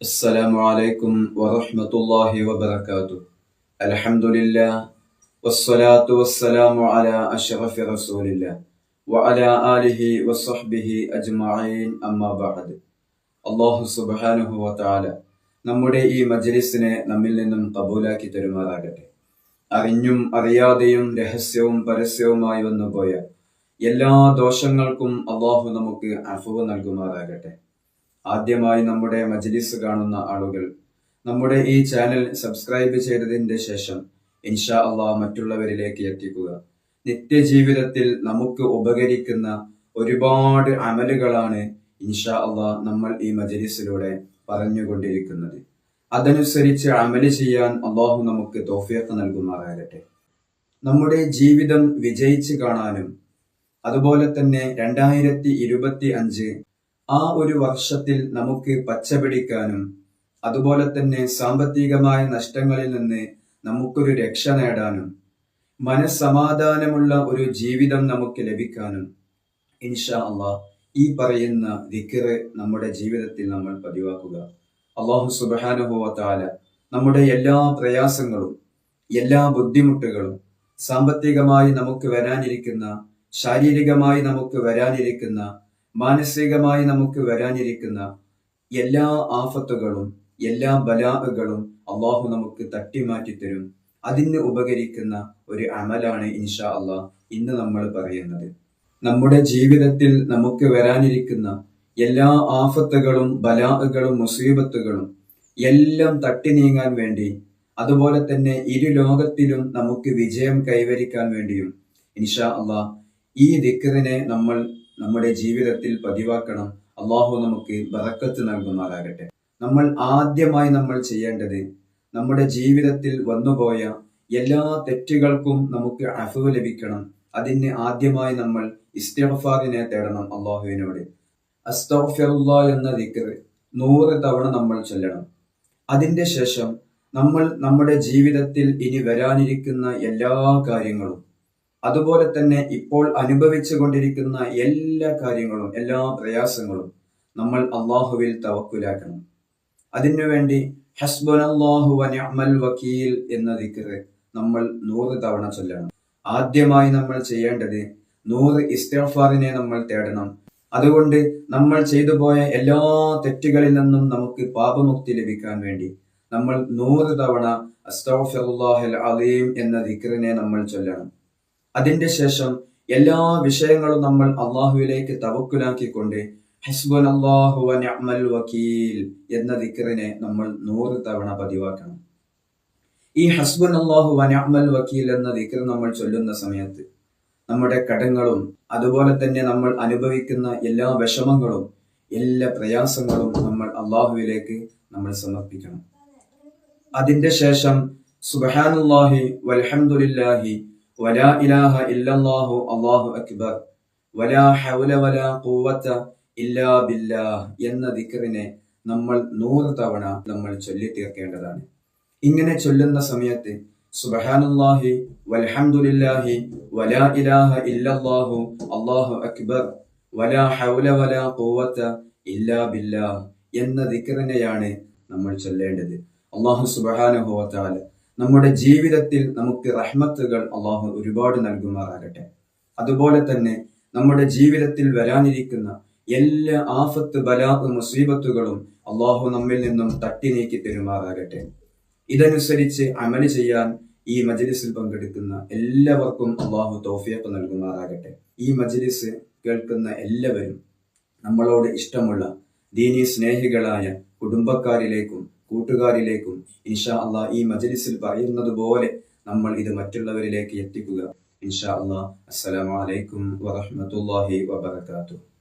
السلام عليكم ورحمة الله وبركاته الحمد لله والصلاة والسلام على أشرف رسول الله وعلى آله وصحبه أجمعين أما بعد അള്ളാഹു സുബാനുഹു വത്താല നമ്മുടെ ഈ മജ്ലിസിനെ നമ്മിൽ നിന്നും കബൂലാക്കി തരുമാറാകട്ടെ അറിഞ്ഞും അറിയാതെയും രഹസ്യവും പരസ്യവുമായി വന്നുപോയ എല്ലാ ദോഷങ്ങൾക്കും അള്ളാഹു നമുക്ക് അഫുവ് നൽകുമാറാകട്ടെ ആദ്യമായി നമ്മുടെ മജ്ലിസ് കാണുന്ന ആളുകൾ നമ്മുടെ ഈ ചാനൽ സബ്സ്ക്രൈബ് ചെയ്തതിന്റെ ശേഷം ഇൻഷാ അള്ളാഹ് മറ്റുള്ളവരിലേക്ക് എത്തിക്കുക. നിത്യജീവിതത്തിൽ നമുക്ക് ഉപകരിക്കുന്ന ഒരുപാട് അമലുകളാണ് ഇൻഷാ അള്ളാഹ് നമ്മൾ ഈ മജലിസിലൂടെ പറഞ്ഞുകൊണ്ടിരിക്കുന്നത്. അതനുസരിച്ച് അമൽ ചെയ്യാൻ അള്ളാഹു നമുക്ക് തോഫിയത്ത് നൽകുമാറാകട്ടെ. നമ്മുടെ ജീവിതം വിജയിച്ച് കാണാനും അതുപോലെ തന്നെ രണ്ടായിരത്തി ഇരുപത്തി അഞ്ച് ആ ഒരു വർഷത്തിൽ നമുക്ക് പച്ചപിടിക്കാനും അതുപോലെ തന്നെ സാമ്പത്തികമായ നഷ്ടങ്ങളിൽ നിന്ന് നമുക്കൊരു രക്ഷ നേടാനും മനസ്സമാധാനമുള്ള ഒരു ജീവിതം നമുക്ക് ലഭിക്കാനും ഇൻഷാ അള്ളാ ഈ പറയുന്ന ദിക്കറ് നമ്മുടെ ജീവിതത്തിൽ നമ്മൾ പതിവാക്കുക. അള്ളാഹു സുബാനുഭവത്താല നമ്മുടെ എല്ലാ പ്രയാസങ്ങളും എല്ലാ ബുദ്ധിമുട്ടുകളും സാമ്പത്തികമായി നമുക്ക് വരാനിരിക്കുന്ന ശാരീരികമായി നമുക്ക് വരാനിരിക്കുന്ന മാനസികമായി നമുക്ക് വരാനിരിക്കുന്ന എല്ലാ ആഫത്തുകളും എല്ലാ ബലാഹുകളും അള്ളാഹു നമുക്ക് തട്ടിമാറ്റി തരും അതിന് ഉപകരിക്കുന്ന ഒരു അമലാണ് ഇൻഷാ അള്ളാഹ് ഇന്ന് നമ്മൾ പറയുന്നത്. നമ്മുടെ ജീവിതത്തിൽ നമുക്ക് വരാനിരിക്കുന്ന എല്ലാ ആഫത്തുകളും ബലാഹുകളും മുസീബത്തുകളും എല്ലാം തട്ടി നീങ്ങാൻ വേണ്ടി അതുപോലെ തന്നെ ഇരു ലോകത്തിലും നമുക്ക് വിജയം കൈവരിക്കാൻ വേണ്ടിയും ഇൻഷാ അള്ളാഹ് ഈ ദിക്കറിനെ നമ്മൾ നമ്മുടെ ജീവിതത്തിൽ പതിവാക്കണം. അള്ളാഹു നമുക്ക് ബറക്കത്ത് നൽകുന്നതാകട്ടെ നമ്മൾ ആദ്യമായി നമ്മൾ ചെയ്യേണ്ടത് നമ്മുടെ ജീവിതത്തിൽ വന്നുപോയ എല്ലാ തെറ്റുകൾക്കും നമുക്ക് അഫു ലഭിക്കണം. അതിന് ആദ്യമായി നമ്മൾ ഇസ്തഫാദിനെ തേടണം അള്ളാഹുവിനോട്. അസ്തഗ്ഫിറുല്ല എന്ന ദിക്ർ നൂറ് തവണ നമ്മൾ ചൊല്ലണം. അതിന്റെ ശേഷം നമ്മൾ നമ്മുടെ ജീവിതത്തിൽ ഇനി വരാനിരിക്കുന്ന എല്ലാ കാര്യങ്ങളും അതുപോലെ തന്നെ ഇപ്പോൾ അനുഭവിച്ചു കൊണ്ടിരിക്കുന്ന എല്ലാ കാര്യങ്ങളും എല്ലാ പ്രയാസങ്ങളും നമ്മൾ അള്ളാഹുവിൽ തവക്കുലാക്കണം. അതിനുവേണ്ടി ഹസ്ബുനല്ലാഹു അമൽ വക്കീൽ എന്ന ദിക്കറ് നമ്മൾ നൂറ് തവണ ചൊല്ലണം. ആദ്യമായി നമ്മൾ ചെയ്യേണ്ടത് നൂറ് ഇസ്തഫാറിനെ നമ്മൾ തേടണം. അതുകൊണ്ട് നമ്മൾ ചെയ്തു പോയ എല്ലാ തെറ്റുകളിൽ നിന്നും നമുക്ക് പാപമുക്തി ലഭിക്കാൻ വേണ്ടി നമ്മൾ നൂറ് തവണ അസ്തഗ്ഫിറുല്ലാഹിൽ അലീം എന്ന ദിക്കറിനെ നമ്മൾ ചൊല്ലണം. അതിന്റെ ശേഷം എല്ലാ വിഷയങ്ങളും നമ്മൾ അള്ളാഹുവിലേക്ക് തവക്കുലാക്കിക്കൊണ്ട് വക്കീൽ എന്ന ദിക്കറിനെ നമ്മൾ നൂറ് തവണ പതിവാക്കണം. ഈ ഹസ്ബുൻ അള്ളാഹു വനിഅമൽ വക്കീൽ എന്ന ദിക്കർ നമ്മൾ ചൊല്ലുന്ന സമയത്ത് നമ്മുടെ കടങ്ങളും അതുപോലെ തന്നെ നമ്മൾ അനുഭവിക്കുന്ന എല്ലാ വിഷമങ്ങളും എല്ലാ പ്രയാസങ്ങളും നമ്മൾ അള്ളാഹുവിലേക്ക് നമ്മൾ സമർപ്പിക്കണം. അതിന്റെ ശേഷം സുബഹാനുല്ലാഹി വൽഹംദുലില്ലാഹി വലാ ഇലാഹ ഇല്ലല്ലാഹു അല്ലാഹു അക്ബർ വലാ ഹൗല വലാ ഖുവത ഇല്ലാ ബില്ലാഹ് എന്ന ദിക്റിനെ നമ്മൾ നൂറ് തവണ നമ്മൾ ചൊല്ലി തീർക്കേണ്ടതാണ്. ഇങ്ങനെ ചൊല്ലുന്ന സമയത്ത് സുബഹാനുല്ലാഹി വൽഹംദുലില്ലാഹി വലാ ഇലാഹ ഇല്ലല്ലാഹു അല്ലാഹു അക്ബർ വലാ ഹൗല വലാ ഖുവത ഇല്ലാ ബില്ലാഹ് എന്ന ദിക്റിനെയാണ് നമ്മൾ ചൊല്ലേണ്ടത്. അള്ളാഹു സുബ്ഹാനഹു വതആല നമ്മുടെ ജീവിതത്തിൽ നമുക്ക് റഹ്മത്തുകൾ അള്ളാഹു ഒരുപാട് നൽകുമാറാകട്ടെ. അതുപോലെ തന്നെ നമ്മുടെ ജീവിതത്തിൽ വരാനിരിക്കുന്ന എല്ലാ ആഫത്ത് ബലാത്ത് മുസീബത്തുകളും അള്ളാഹു നമ്മിൽ നിന്നും തട്ടി നീക്കി തരുമാറാകട്ടെ. ഇതനുസരിച്ച് അമൽ ചെയ്യാൻ ഈ മജലിസിൽ പങ്കെടുക്കുന്ന എല്ലാവർക്കും അള്ളാഹു തോഫിയപ്പ് നൽകുമാറാകട്ടെ. ഈ മജലിസ് കേൾക്കുന്ന എല്ലാവരും നമ്മളോട് ഇഷ്ടമുള്ള ദീനി സ്നേഹികളായ കുടുംബക്കാരിലേക്കും കൂട്ടുകാരിലേക്കും ഇൻഷാ അള്ളാ ഈ മജലിസിൽ പറയുന്നത് പോലെ നമ്മൾ ഇത് മറ്റുള്ളവരിലേക്ക് എത്തിക്കുക. ഇൻഷാ അള്ളാ. അസ്സലാമലൈക്കും അലൈക്കും വറഹ്മത്തുള്ളാഹി വബറകാതുഹു.